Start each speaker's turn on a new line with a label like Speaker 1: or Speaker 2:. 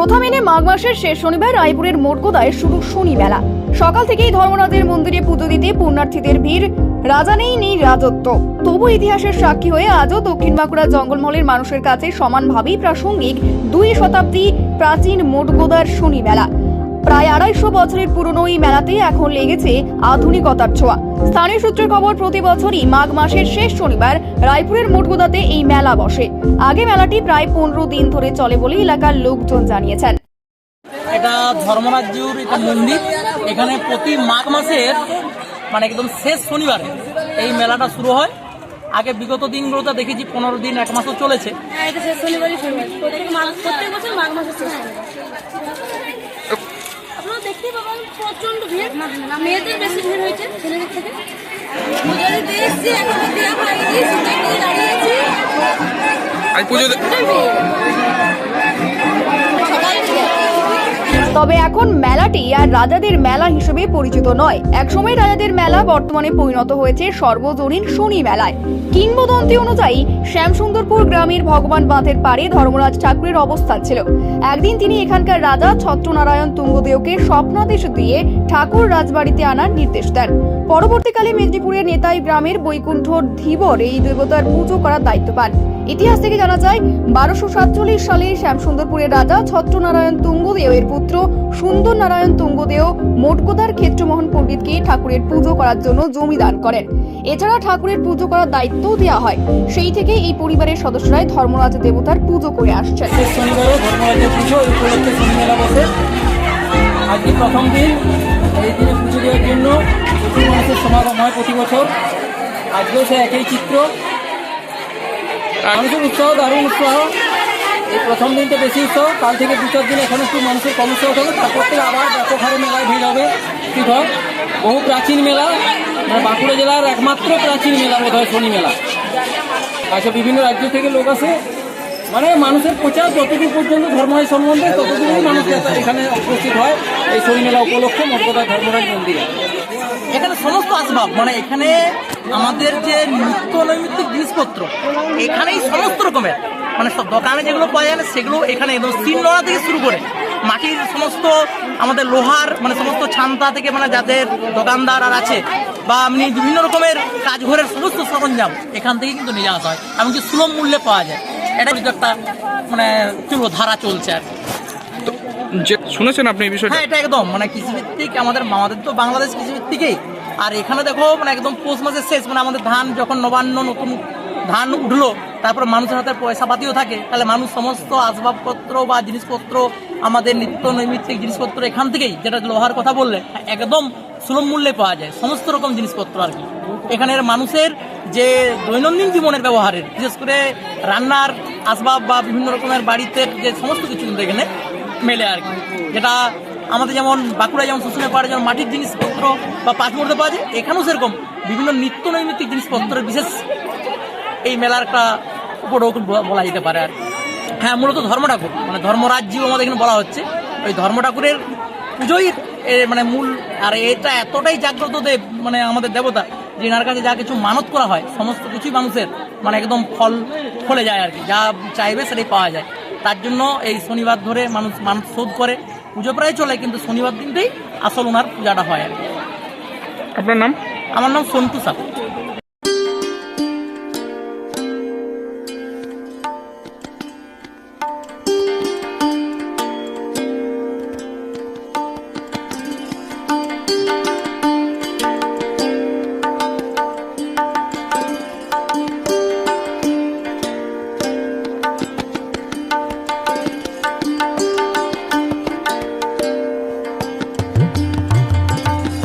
Speaker 1: প্রথম এনে মাঘ মাসের শেষ শনিবার রায়পুরের মোটকোদায় শুরু শনি মেলা। সকাল থেকেই ধর্মনাথের মন্দিরে পুজো দিতে পুণ্যার্থীদের ভিড়, রাজা নেই নেই রাজত্ব। তবু ইতিহাসের সাক্ষী হয়ে আজও দক্ষিণ বাঁকুড়া জঙ্গলমহলের মানুষের কাছে সমানভাবেই প্রাসঙ্গিক দুই শতাব্দী প্রাচীন মোটগোদার শনি মেলা। প্রায় আড়াইশো বছরের পুরনো এই মেলাতে এখন লেগেছে আধুনিকতার ছোঁয়া। স্থানীয় সূত্রের খবর প্রতি বছরই মাঘ মাসের শেষ শনিবার রায়পুরের মোটগোদাতে এই মেলা বসে। আগে মেলাটি প্রায় পনেরো দিন ধরে চলে বলে এলাকার লোকজন জানিয়েছেন।
Speaker 2: এটা ধর্মরাজ্যুর এটা মন্দির। এখানে প্রতি মাঘ মাসের মানে একদম শেষ শনিবারে এই মেলাটা শুরু হয়। আগে বিগত দিনগুলোতে দেখেছি পনেরো দিন এক মাসও চলেছে।
Speaker 3: দেখতেই পাবেন প্রচণ্ড ভিড়। মেয়েদের বেশি ভিড় হয়েছে ছেলেদের থেকে। পুজো দিতে এসছি এখনও দেওয়া হয়নি দাঁড়িয়েছি
Speaker 4: পুজো
Speaker 1: তবে এখন মেলাটি আর রাজাদের মেলা হিসেবে পরিচিত নয়। একসময় রাজাদের মেলা বর্তমানে পরিণত হয়েছে সর্বজনীন শনি মেলায়। কিংবদন্তি অনুযায়ী শ্যামসুন্দরপুর গ্রামের ভগবান বাঁধের পাড়ে ধর্মরাজ ঠাকুরের অবস্থান ছিল। একদিন তিনি এখানকার রাজা ছত্রনারায়ণ তুঙ্গদেওকে স্বপ্নাদেশ দিয়ে ঠাকুর রাজবাড়িতে আনার নির্দেশ দেন। পরবর্তীকালে মেদিনীপুরের নেতাই গ্রামের বৈকুণ্ঠ ধীবর এই দেবতার পুজো করার দায়িত্ব পান। ইতিহাস থেকে জানা যায়, বারোশো সাতচল্লিশ সালে শ্যামসুন্দরপুরের রাজা ছত্রনারায়ণ তুঙ্গদেও এর পুত্র সুন্দর নারায়ণ তুঙ্গদেও মোটকোদার ক্ষেত্রমোহন পণ্ডিতকে ঠাকুরের পুজো করার জন্য জমি দান করেন। এছাড়া ঠাকুরের পুজো করার দায়িত্বও দেওয়া হয়। সেই থেকে এই পরিবারের সদস্যরাই ধর্মরাজ দেবতার পুজো করে আসছেন।
Speaker 2: প্রথম দিন এই দিনে পুজো দেওয়ার জন্য প্রচুর মানুষের সমাগম হয় প্রতি বছর। আজকেও সে একই চিত্র। মানুষের উৎসাহ, দারুণ উৎসাহ। এই প্রথম দিন তো বেশি উৎসাহ। কাল থেকে দু চার দিন এখন একটু মানুষের কম উৎসাহ হবে তারপর থেকে আবার ব্যাপক হারে মেলায় ভিড় হবে। ঠিক হয় বহু প্রাচীন মেলা। মানে বাঁকুড়া জেলার একমাত্র প্রাচীন মেলা বোধ হয় শনি মেলা। আচ্ছা বিভিন্ন রাজ্য থেকে লোক আসে। মানে মানুষের প্রচার যতদূর পর্যন্ত ধর্মের সম্বন্ধে ততদূরই মানুষ এখানে উপস্থিত হয়। এই শনি মেলা উপলক্ষে মর্যাদা ধর্মরাজ মন্দিরে। এখানে সমস্ত আসবাব মানে এখানে আমাদের যে নিত্য নৈমিত্তিক জিনিসপত্র, এখানেই সমস্ত রকমের। মানে সব দোকানে যেগুলো পাওয়া যায় সেগুলো এখানে একদম সিল নোড়া থেকে শুরু করে মাটির সমস্ত আমাদের লোহার মানে সমস্ত ছান্তা থেকে মানে যাদের দোকানদার আর আছে, বা এমনি বিভিন্ন রকমের কাজঘরের সমস্ত সরঞ্জাম এখান থেকে কিন্তু নিয়ে আসা হয়, এমনকি সুলভ মূল্যে পাওয়া যায়। এটা কিন্তু একটা মানে কি ধারা চলছে আর কি।
Speaker 4: যে শুনেছেন আপনি এই বিষয়টা?
Speaker 2: হ্যাঁ এটা একদম। মানে কৃষিভিত্তিক আমাদের আমাদের তো বাংলাদেশ কৃষিভিত্তিকই। আর এখানে দেখো মানে একদম পৌষ মাসের শেষ মানে আমাদের ধান যখন নবান্ন নতুন ধান উঠল তারপর মানুষের হাতে পয়সা পাতিও থাকে। তাহলে মানুষ সমস্ত আসবাবপত্র বা জিনিসপত্র আমাদের নিত্য নৈমিত্তিক জিনিসপত্র এখান থেকেই যেটা লোহার কথা বললে একদম সুলভ মূল্যে পাওয়া যায়। সমস্ত রকম জিনিসপত্র আর কি। এখানের মানুষের যে দৈনন্দিন জীবনের ব্যবহারের বিশেষ করে রান্নার আসবাব বা বিভিন্ন রকমের বাড়িতে যে সমস্ত কিছু কিন্তু এখানে মেলে আর কি যেটা আমাদের যেমন বাঁকুড়া যেমন শুশুনে পাড়ে যেমন মাটির জিনিসপত্র বা পাথমূর্তে পাওয়া যায়, এখানেও সেরকম বিভিন্ন নিত্য নৈমিত্তিক জিনিসপত্রের বিশেষ এই মেলার একটা উপরোগ বলা যেতে পারে আর। হ্যাঁ মূলত ধর্ম ঠাকুর মানে ধর্মরাজ্যও আমাদের এখানে বলা হচ্ছে ওই ধর্ম ঠাকুরের পুজোই মানে মূল, আর এটা এতটাই জাগ্রত দেব মানে আমাদের দেবতা যে এনার কাছে যা কিছু মানত করা হয়, সমস্ত কিছুই মানুষের মানে একদম ফল ফলে যায় আর কি। যা চাইবে সেটাই পাওয়া যায়। তার জন্য এই শনিবার ধরে মানুষ মানুষ শোধ করে। পুজো প্রায় চলে কিন্তু শনিবার দিনটাই আসল ওনার পূজাটা হয় আর কি।
Speaker 4: আপনার নাম?
Speaker 2: আমার নাম সন্তু সাহু।